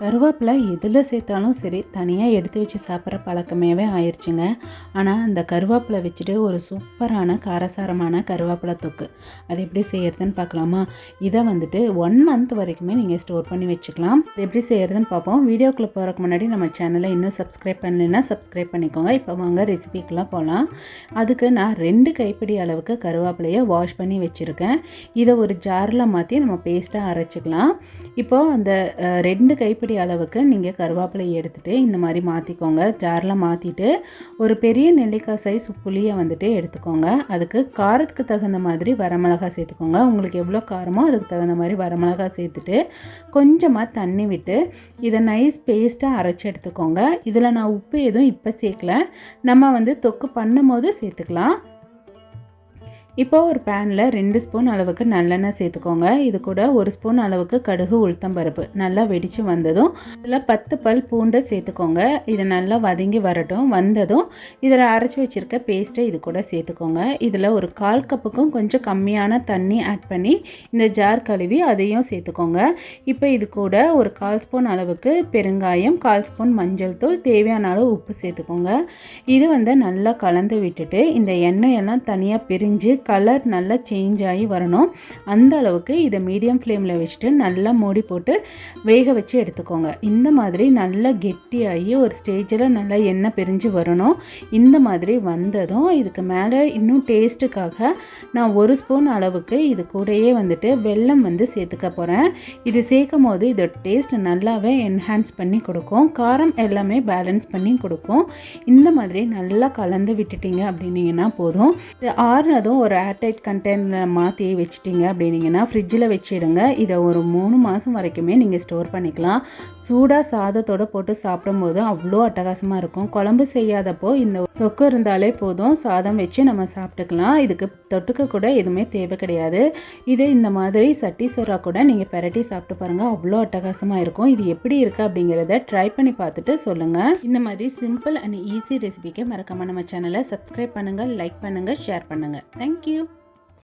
கருவேப்பிலை எதில் சேர்த்தாலும் சரி தனியாக எடுத்து வச்சு சாப்பிட்ற பழக்கமேவே ஆயிடுச்சுங்க ஆனால் அந்த கருவேப்பிலை வச்சுட்டு ஒரு சூப்பரான காரசாரமான கருவேப்பிலை தொக்கு. அது எப்படி செய்கிறதுன்னு பார்க்கலாமா? இதை வந்துட்டு ஒன் மந்த் வரைக்குமே நீங்கள் ஸ்டோர் பண்ணி வச்சுக்கலாம். இது எப்படி செய்கிறதுன்னு பார்ப்போம். வீடியோக்குள்ளே போகிறதுக்கு முன்னாடி நம்ம சேனலை இன்னும் சப்ஸ்கிரைப் பண்ணலைன்னா சப்ஸ்கிரைப் பண்ணிக்கோங்க. இப்போ வாங்க ரெசிபிக்கெலாம் போகலாம் அதுக்கு நான் ரெண்டு கைப்பிடி அளவுக்கு கருவேப்பிலையை வாஷ் பண்ணி வச்சுருக்கேன். இதை ஒரு ஜாரில் மாற்றி நம்ம பேஸ்ட்டாக அரைச்சிக்கலாம். இப்போது அந்த ரெண்டு கைப்பிடி அளவுக்கு நீங்கள் கருவேப்பிலையை எடுத்துகிட்டு இந்த மாதிரி மாற்றிக்கோங்க ஜாரில் மாற்றிட்டு ஒரு பெரிய நெல்லிக்காய் சைஸ் புளியை வந்துட்டு எடுத்துக்கோங்க. அதுக்கு காரத்துக்கு தகுந்த மாதிரி வரமிளகாய் சேர்த்துக்கோங்க. உங்களுக்கு எவ்வளோ காரமோ அதுக்கு தகுந்த மாதிரி வரமிளகாய் சேர்த்துட்டு கொஞ்சமாக தண்ணி விட்டு இதை நைஸ் பேஸ்ட்டாக அரைச்சி எடுத்துக்கோங்க. இதில் நான் உப்பு எதுவும் இப்போ சேர்க்கல. நம்ம வந்து தொக்கு பண்ணும்போது சேர்த்துக்கலாம். இப்போ ஒரு பேனில் ரெண்டு ஸ்பூன் அளவுக்கு நல்லெண்ணெய் சேர்த்துக்கோங்க. இது கூட ஒரு ஸ்பூன் அளவுக்கு கடுகு உளுத்தம்பருப்பு நல்லா வெடித்து வந்ததும் இதில் பத்து பல் பூண்டை சேர்த்துக்கோங்க. இது நல்லா வதங்கி வரட்டும். வந்ததும் இதில் அரைச்சி வச்சுருக்க பேஸ்ட்டை இது கூட சேர்த்துக்கோங்க. இதில் ஒரு கால் கப்புக்கும் கொஞ்சம் கம்மியான தண்ணி ஆட் பண்ணி இந்த ஜார் கழுவி அதையும் சேர்த்துக்கோங்க. இப்போ இது கூட ஒரு கால் ஸ்பூன் அளவுக்கு பெருங்காயம் கால் ஸ்பூன் மஞ்சள் தூள் தேவையான அளவு உப்பு சேர்த்துக்கோங்க. இது வந்து நல்லா கலந்து விட்டுட்டு இந்த எண்ணெயெல்லாம் தனியாக பிரிஞ்சு கலர் நல்லா சேஞ்ச் ஆகி வரணும். அந்த அளவுக்கு இதை மீடியம் ஃப்ளேமில் வச்சுட்டு நல்லா மூடி போட்டு வேக வச்சு எடுத்துக்கோங்க. இந்த மாதிரி நல்லா கெட்டியாகி ஒரு ஸ்டேஜில் நல்லா எண்ணெய் பிரிஞ்சு வரணும். இந்த மாதிரி வந்ததும் இதுக்கு மேலே இன்னும் டேஸ்ட்டுக்காக நான் ஒரு ஸ்பூன் அளவுக்கு இது கூடயே வந்துட்டு வெல்லம் வந்து சேர்த்துக்க போகிறேன் இது சேர்க்கும் போது இதோட டேஸ்ட் நல்லாவே என்ஹான்ஸ் பண்ணி கொடுக்கும். காரம் எல்லாமே பேலன்ஸ் பண்ணி கொடுக்கும். இந்த மாதிரி நல்லா கலந்து விட்டுட்டீங்க அப்படின்னீங்கன்னா போதும். இது ஆறுனதும் ஒரு ஏர்டைட் கண்டெய்னரில் மாற்றி வச்சிட்டிங்க அப்படின்னீங்கன்னா ஃப்ரிட்ஜில் வச்சிடுங்க. இதை ஒரு மூணு மாதம் வரைக்குமே நீங்கள் ஸ்டோர் பண்ணிக்கலாம். சூடாக சாதத்தோட போட்டு சாப்பிடும்போது அவ்வளோ அட்டகாசமாக இருக்கும். குழம்பு செய்யாதப்போ இந்த தொக்கு இருந்தாலே போதும். சாதம் வச்சு நம்ம சாப்பிட்டுக்கலாம். இதுக்கு தொட்டுக்க கூட எதுவுமே தேவை கிடையாது. இது இந்த மாதிரி சட்டி சோறா கூட நீங்கள் பெரட்டி சாப்பிட்டு பாருங்கள் அவ்வளோ அட்டகாசமாக இருக்கும். இது எப்படி இருக்குது அப்படிங்கிறத ட்ரை பண்ணி பார்த்துட்டு சொல்லுங்கள் இந்த மாதிரி சிம்பிள் அண்ட் ஈஸி ரெசிபிக்கு மறக்காமல் நம்ம சேனலை சப்ஸ்கிரைப் பண்ணுங்கள் லைக் பண்ணுங்கள் ஷேர் பண்ணுங்கள் தேங்க்யூ Thank you.